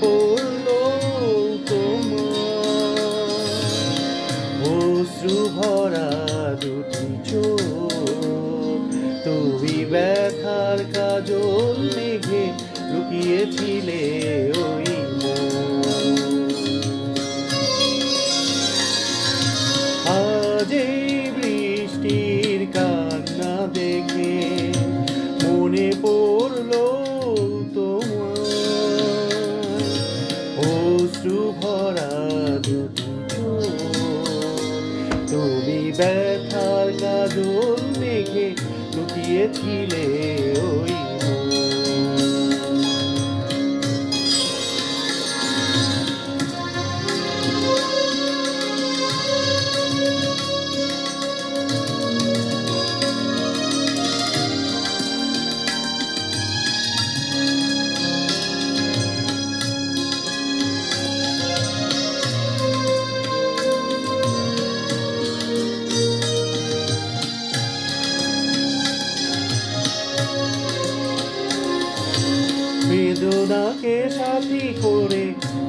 পড়ল তুমি ব্যথার কাজল মেঘে লুকিয়েছিলে ও তুমি ব্যথার কাজল মেঘে লুকিয়েছিলে ওই বেদনাকে সাথী করে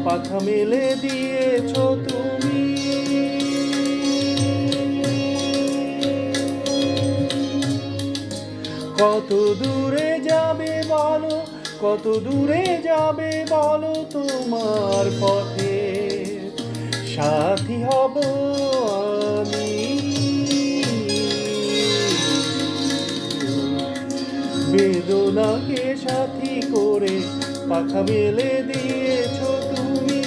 পাখা মেলে দিয়েছ তুমি। কত দূরে যাবে বলো, কত দূরে যাবে বলো তোমার পথে। সাথী হব আমি। বেদনাকে সাথী করে পাখা মেলে দিয়েছ তুমি।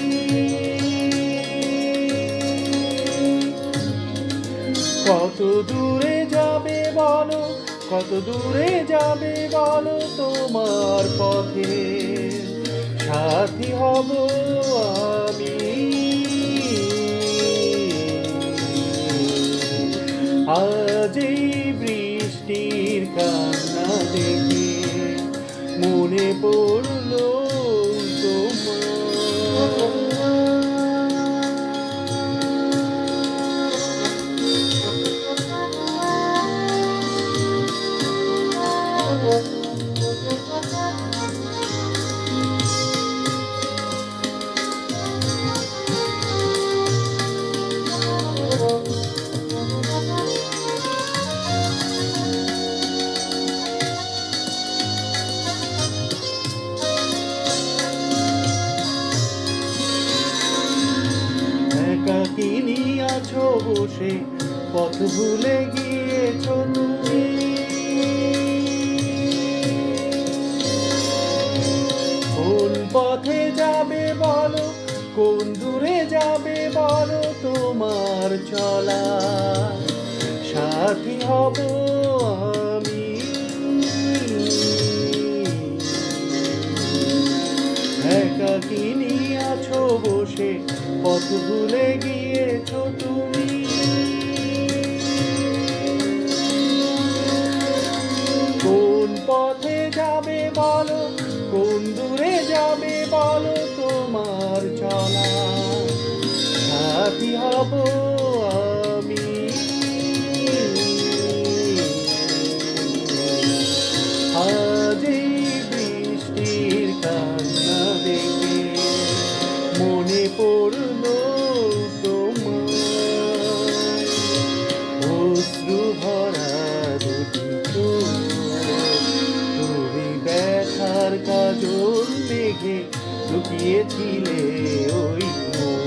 কত দূরে যাবে বলো, কত দূরে যাবে বলো তোমার পথে। সাথী হব আমি। আজ এই বৃষ্টির কান্না দেখে। মনে পড়ল। আছো বসে, পথ ভুলে গিয়েছো তুমি। কোন পথে যাবে বলো, কোন দূরে যাবে বলো তোমার চলা। সাথী হব আমি। একাকিনী বসে পথ ভুলে গিয়েছো তুমি? দোল মেঘে লুকিয়েছিলে ওই মন।